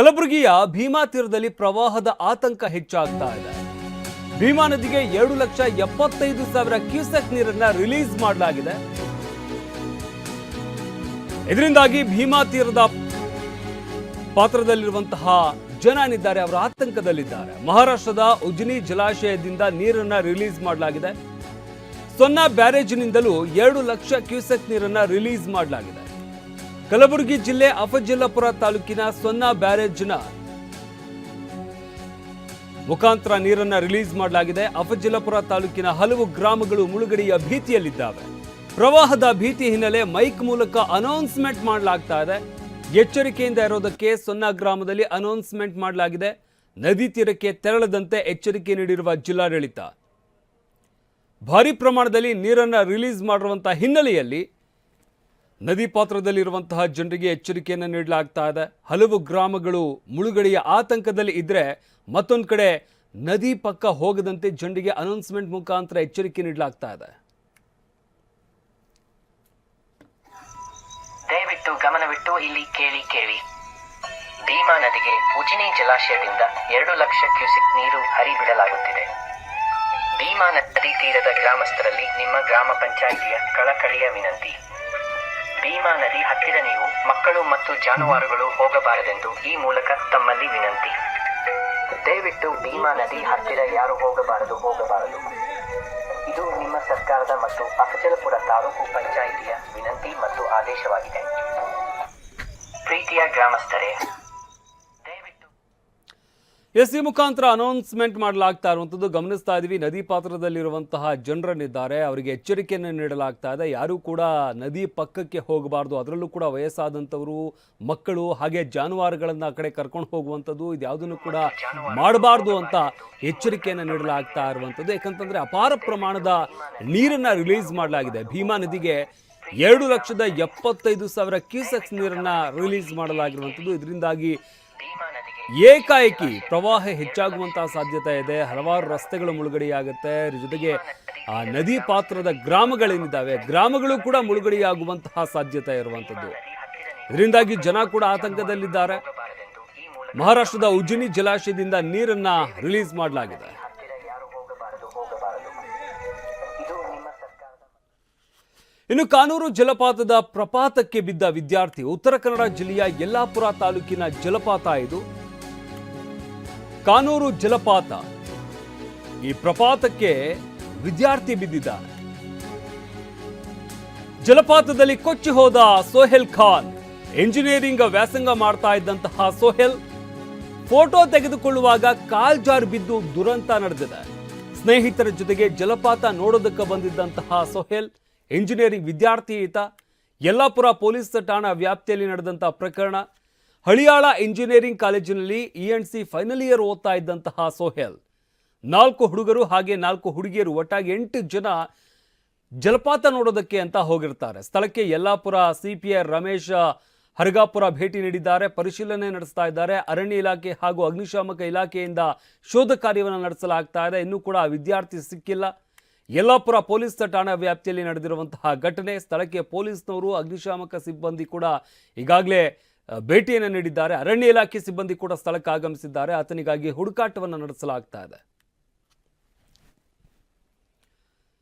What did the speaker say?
ಕಲಬುರಗಿಯ ಭೀಮಾ ತೀರದಲ್ಲಿ ಪ್ರವಾಹದ ಆತಂಕ ಹೆಚ್ಚಾಗ್ತಾ ಇದೆ. ಭೀಮಾ ನದಿಗೆ ಎರಡು ಲಕ್ಷ ಎಪ್ಪತ್ತೈದು ಸಾವಿರ ಕ್ಯೂಸೆಕ್ ನೀರನ್ನ ರಿಲೀಸ್ ಮಾಡಲಾಗಿದೆ. ಇದರಿಂದಾಗಿ ಭೀಮಾ ತೀರದ ಪಾತ್ರದಲ್ಲಿರುವಂತಹ ಜನ ಏನಿದ್ದಾರೆ, ಅವರ ಆತಂಕದಲ್ಲಿದ್ದಾರೆ. ಮಹಾರಾಷ್ಟ್ರದ ಉಜ್ನಿ ಜಲಾಶಯದಿಂದ ನೀರನ್ನ ರಿಲೀಸ್ ಮಾಡಲಾಗಿದೆ. ಸೊನ್ನ ಬ್ಯಾರೇಜ್ನಿಂದಲೂ ಎರಡು ಲಕ್ಷ ಕ್ಯೂಸೆಕ್ ನೀರನ್ನ ರಿಲೀಸ್ ಮಾಡಲಾಗಿದೆ. ಕಲಬುರಗಿ ಜಿಲ್ಲೆ ಅಫಜಲ್ಲಾಪುರ ತಾಲೂಕಿನ ಸೊನ್ನ ಬ್ಯಾರೇಜ್ನ ಮುಖಾಂತರ ನೀರನ್ನ ರಿಲೀಸ್ ಮಾಡಲಾಗಿದೆ. ಅಫಜಲ್ಲಾಪುರ ತಾಲೂಕಿನ ಹಲವು ಗ್ರಾಮಗಳು ಮುಳುಗಡೆಯ ಭೀತಿಯಲ್ಲಿದ್ದಾವೆ. ಪ್ರವಾಹದ ಭೀತಿ ಹಿನ್ನೆಲೆ ಮೈಕ್ ಮೂಲಕ ಅನೌನ್ಸ್ಮೆಂಟ್ ಮಾಡಲಾಗ್ತಾ ಇದೆ. ಎಚ್ಚರಿಕೆಯಿಂದ ಇರೋದಕ್ಕೆ ಸೊನ್ನ ಗ್ರಾಮದಲ್ಲಿ ಅನೌನ್ಸ್ಮೆಂಟ್ ಮಾಡಲಾಗಿದೆ. ನದಿ ತೀರಕ್ಕೆ ತೆರಳದಂತೆ ಎಚ್ಚರಿಕೆ ನೀಡಿರುವ ಜಿಲ್ಲಾಡಳಿತ. ಭಾರಿ ಪ್ರಮಾಣದಲ್ಲಿ ನೀರನ್ನು ರಿಲೀಸ್ ಮಾಡಿರುವಂತಹ ಹಿನ್ನೆಲೆಯಲ್ಲಿ ನದಿ ಪಾತ್ರದಲ್ಲಿರುವಂತಹ ಜನರಿಗೆ ಎಚ್ಚರಿಕೆಯನ್ನು ನೀಡಲಾಗ್ತಾ ಇದೆ. ಹಲವು ಗ್ರಾಮಗಳು ಮುಳುಗಡೆಯ ಆತಂಕದಲ್ಲಿ ಇದ್ರೆ ಮತ್ತೊಂದು ಕಡೆ ನದಿ ಪಕ್ಕ ಹೋಗದಂತೆ ಜನರಿಗೆ ಅನೌನ್ಸ್ಮೆಂಟ್ ಮುಖಾಂತರ ಎಚ್ಚರಿಕೆ ನೀಡಲಾಗ್ತಾ ಇದೆ. ದಯವಿಟ್ಟು ಗಮನವಿಟ್ಟು ಇಲ್ಲಿ ಕೇಳಿ ಕೇಳಿ. ಭೀಮಾ ನದಿಗೆ ಉಜಿನಿ ಜಲಾಶಯದಿಂದ ಎರಡು ಲಕ್ಷ ಕ್ಯೂಸೆಕ್ ನೀರು ಹರಿಬಿಡಲಾಗುತ್ತಿದೆ. ಭೀಮಾ ನದಿ ತೀರದ ಗ್ರಾಮಸ್ಥರಲ್ಲಿ ನಿಮ್ಮ ಗ್ರಾಮ ಪಂಚಾಯಿತಿಯ ಕಳಕಳಿಯ ವಿನಂತಿ. ಭೀಮಾ ನದಿ ಹತ್ತಿರ ನೀವು ಮಕ್ಕಳು ಮತ್ತು ಜಾನುವಾರುಗಳು ಹೋಗಬಾರದೆಂದು ಈ ಮೂಲಕ ತಮ್ಮಲ್ಲಿ ವಿನಂತಿ. ದಯವಿಟ್ಟು ಭೀಮಾ ನದಿ ಹತ್ತಿರ ಯಾರು ಹೋಗಬಾರದು ಹೋಗಬಾರದು. ಇದು ನಿಮ್ಮ ಸರ್ಕಾರದ ಮತ್ತು ಅಫಜಲಪುರ ತಾಲೂಕು ಪಂಚಾಯಿತಿಯ ವಿನಂತಿ ಮತ್ತು ಆದೇಶವಾಗಿದೆ. ಪ್ರೀತಿಯ ಗ್ರಾಮಸ್ಥರೇ ಎಸ್ ಸಿ ಮುಖಾಂತರ ಅನೌನ್ಸ್ಮೆಂಟ್ ಮಾಡಲಾಗ್ತಾ ಇರುವಂಥದ್ದು ಗಮನಿಸ್ತಾ ಇದ್ದೀವಿ ನದಿ ಪಾತ್ರದಲ್ಲಿರುವಂತಹ ಜನರನ್ನಿದ್ದಾರೆ. ಅವರಿಗೆ ಎಚ್ಚರಿಕೆಯನ್ನು ನೀಡಲಾಗ್ತಾ ಇದೆ. ಯಾರೂ ಕೂಡ ನದಿ ಪಕ್ಕಕ್ಕೆ ಹೋಗಬಾರ್ದು. ಅದರಲ್ಲೂ ಕೂಡ ವಯಸ್ಸಾದಂಥವರು, ಮಕ್ಕಳು, ಹಾಗೆ ಜಾನುವಾರುಗಳನ್ನು ಆ ಕಡೆ ಕರ್ಕೊಂಡು ಹೋಗುವಂಥದ್ದು ಇದ್ಯಾವುದನ್ನು ಕೂಡ ಮಾಡಬಾರ್ದು ಅಂತ ಎಚ್ಚರಿಕೆಯನ್ನು ನೀಡಲಾಗ್ತಾ ಇರುವಂಥದ್ದು. ಯಾಕಂತಂದರೆ ಅಪಾರ ಪ್ರಮಾಣದ ನೀರನ್ನು ರಿಲೀಸ್ ಮಾಡಲಾಗಿದೆ. ಭೀಮಾ ನದಿಗೆ ಎರಡು ಲಕ್ಷದ ಎಪ್ಪತ್ತೈದು ಸಾವಿರ ಕ್ಯೂಸೆಕ್ಸ್ ನೀರನ್ನ ರಿಲೀಸ್ ಮಾಡಲಾಗಿರುವಂಥದ್ದು. ಇದರಿಂದಾಗಿ ಏಕಾಏಕಿ ಪ್ರವಾಹ ಹೆಚ್ಚಾಗುವಂತಹ ಸಾಧ್ಯತೆ ಇದೆ. ಹಲವಾರು ರಸ್ತೆಗಳು ಮುಳುಗಡೆಯಾಗುತ್ತೆ. ಜೊತೆಗೆ ಆ ನದಿ ಪಾತ್ರದ ಗ್ರಾಮಗಳೇನಿದ್ದಾವೆ, ಗ್ರಾಮಗಳು ಕೂಡ ಮುಳುಗಡೆಯಾಗುವಂತಹ ಸಾಧ್ಯತೆ ಇರುವಂಥದ್ದು. ಇದರಿಂದಾಗಿ ಜನ ಕೂಡ ಆತಂಕದಲ್ಲಿದ್ದಾರೆ. ಮಹಾರಾಷ್ಟ್ರದ ಉಜ್ಜಿನಿ ಜಲಾಶಯದಿಂದ ನೀರನ್ನ ರಿಲೀಸ್ ಮಾಡಲಾಗಿದೆ. ಇನ್ನು ಕಾನೂರು ಜಲಪಾತದ ಪ್ರಪಾತಕ್ಕೆ ಬಿದ್ದ ವಿದ್ಯಾರ್ಥಿ ಉತ್ತರ ಕನ್ನಡ ಜಿಲ್ಲೆಯ ಯಲ್ಲಾಪುರ ತಾಲೂಕಿನ ಜಲಪಾತ ಇದು. ಕಾನೂರು ಜಲಪಾತ. ಈ ಪ್ರಪಾತಕ್ಕೆ ವಿದ್ಯಾರ್ಥಿ ಬಿದ್ದಿದ್ದಾನೆ ಜಲಪಾತದಲ್ಲಿ ಕೊಚ್ಚಿ ಹೋದ ಸೋಹೆಲ್ ಖಾನ್, ಎಂಜಿನಿಯರಿಂಗ್ ವ್ಯಾಸಂಗ ಮಾಡ್ತಾ ಇದ್ದಂತಹ ಸೋಹೆಲ್, ಫೋಟೋ ತೆಗೆದುಕೊಳ್ಳುವಾಗ ಕಾಲ್ ಜಾರ್ ಬಿದ್ದು ದುರಂತ ನಡೆದಿದೆ. ಸ್ನೇಹಿತರ ಜೊತೆಗೆ ಜಲಪಾತ ನೋಡೋದಕ್ಕೆ ಬಂದಿದ್ದಂತಹ ಸೊಹೇಲ್, ಎಂಜಿನಿಯರಿಂಗ್ ವಿದ್ಯಾರ್ಥಿ ಈತ, ಯಲ್ಲಾಪುರ ಪೊಲೀಸ್ ಠಾಣಾ ವ್ಯಾಪ್ತಿಯಲ್ಲಿ ನಡೆದಂತಹ ಪ್ರಕರಣ ಹಳಿಯಾಳ ಇಂಜಿನಿಯರಿಂಗ್ ಕಾಲೇಜಿನಲ್ಲಿ E N C final year ಓದ್ತಾ ಇದ್ದಂತಹ ಸೋಹೆಲ್. ನಾಲ್ಕು ಹುಡುಗರು ಹಾಗೆ ನಾಲ್ಕು ಹುಡುಗಿಯರು ಒಟ್ಟಾಗಿ ಎಂಟು ಜನ ಜಲಪಾತ ನೋಡೋದಕ್ಕೆ ಅಂತ ಹೋಗಿರ್ತಾರೆ. ಸ್ಥಳಕ್ಕೆ ಯಲ್ಲಾಪುರ ಸಿಪಿಐ ರಮೇಶ್ ಹರಗಾಪುರ ಭೇಟಿ ನೀಡಿದ್ದಾರೆ. ಪರಿಶೀಲನೆ ನಡೆಸ್ತಾ ಇದ್ದಾರೆ. ಅರಣ್ಯ ಇಲಾಖೆ ಹಾಗೂ ಅಗ್ನಿಶಾಮಕ ಇಲಾಖೆಯಿಂದ ಶೋಧ ಕಾರ್ಯವನ್ನು ನಡೆಸಲಾಗ್ತಾ ಇದೆ. ಇನ್ನೂ ಕೂಡ ವಿದ್ಯಾರ್ಥಿ ಸಿಕ್ಕಿಲ್ಲ. ಯಲ್ಲಾಪುರ ಪೊಲೀಸ್ ಠಾಣಾ ವ್ಯಾಪ್ತಿಯಲ್ಲಿ ನಡೆದಿರುವಂತಹ ಘಟನೆ, ಸ್ಥಳಕ್ಕೆ ಪೊಲೀಸ್ನವರು ಅಗ್ನಿಶಾಮಕ ಸಿಬ್ಬಂದಿ ಕೂಡ ಈಗಾಗಲೇ ಭೇಟಿಯನ್ನು ನೀಡಿದ್ದಾರೆ. ಅರಣ್ಯ ಇಲಾಖೆ ಸಿಬ್ಬಂದಿ ಕೂಡ ಸ್ಥಳಕ್ಕೆ ಆಗಮಿಸಿದ್ದಾರೆ. ಆತನಿಗಾಗಿ ಹುಡುಕಾಟವನ್ನು ನಡೆಸಲಾಗ್ತಾ ಇದೆ.